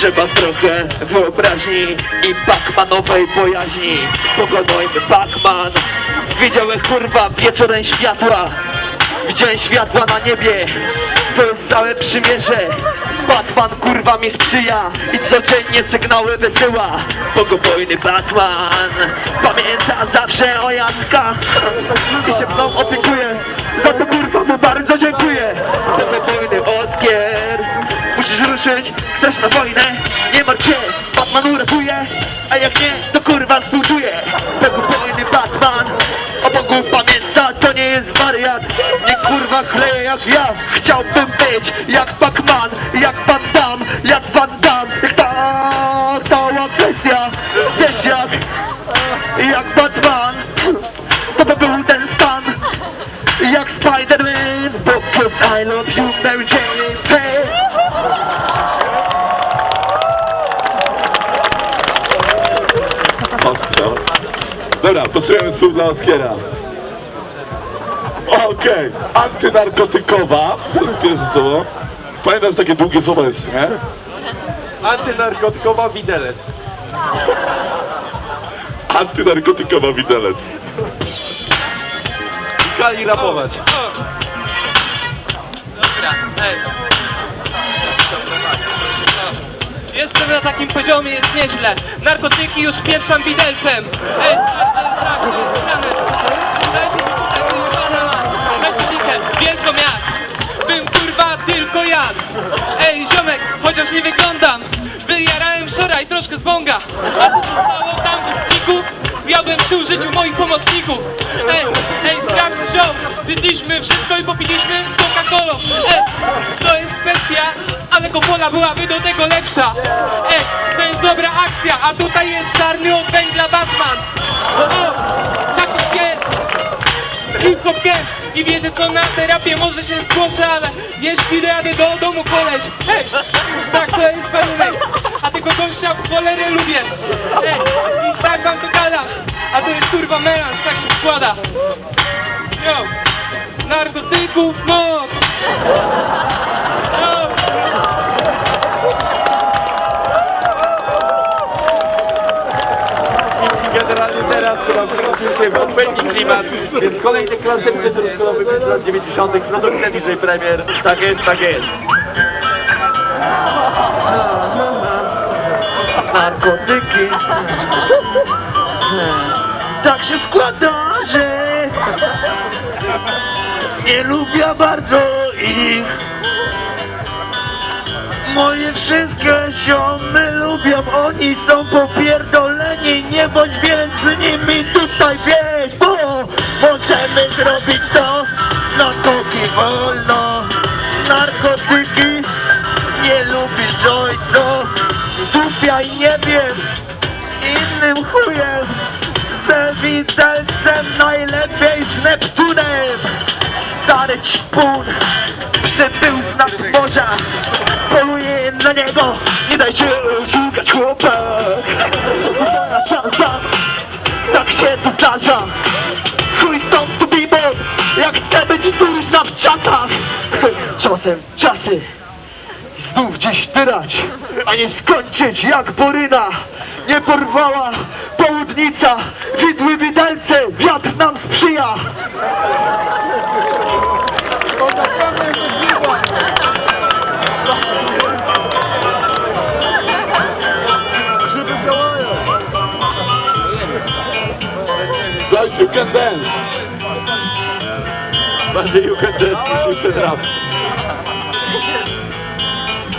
Trzeba trochę wyobraźni i Pacmanowej bojaźni. Pokonujmy Pacman Widziałem kurwa wieczorem światła. Widziałem światła na niebie. To jest całe przymierze. Batman kurwa mi sprzyja. I codziennie sygnały wysyła. Pogobojny Batman Pamięta zawsze o Jacka I się mną opiekuje. Za to kurwa mu bardzo dziękuję ruszyć, chcesz na wojnę Nie martw się, Batman uratuje A jak nie, to kurwa współczuję Pogobojny Batman O Bogu pamięta, to nie jest wariat Nie kurwa chleje jak ja Chciałbym być jak Pac-Man Jak Van Damme, jak Van Damme. Jak ta cała kwestia Wiesz jak Jak Batman. To by był ten stan Jak Spider-Man. Because I love you Mary Jane Dobra, posłuchajmy słów dla Oskiera. Okej, antynarkotykowa, to jest słowo. Pamiętasz takie długie słowa jest, nie? Antynarkotykowa widelec. Antynarkotykowa widelec. Kali rapować. Poziomie, jest nieźle. Narkotyki już pieprzam widelcem. Ej, wielką jak. Bym kurwa tylko jadł. Ale Coca-Cola byłaby do tego lepsza. Ej, to jest dobra akcja, a tutaj jest czarny od węgla Batman. O, taki jest. Hip-hop gang i wiedzę co na terapię może się zgłoszę, ale jeśli dojadę do domu koleś Hej, tak to jest warunek A tego gościa w cholerę lubię Ej, i tak wam to gadam A to jest kurwa melanż, tak się składa Yo, narkotyków moc Wkroczył się klimat, więc kolejny klasyk truskolowy z lat 90. produkcja DJ Premier. Tak jest, tak jest. narkotyki Tak się składa, że Nie lubię bardzo ich Moje wszystkie ziomy lubią Oni są popierdoleni Nie bądź wolno Narkotyki Nie lubisz ojco Dupiaj nie wiem Innym chujem. Ze widelcem Najlepiej z Neptunem. Stary ćpun Przybył z nadmorza Poluję na niego Nie daj się szukać chłopak Moja szansa Tak się tu zdarza czatach Czasem czasy znów gdzieś tyrać, a nie skończyć jak Boryna. Nie porwała południca, widły widelce, wiatr nam sprzyja. Guys, you can dance. Bardziej you can dance niż you can rap.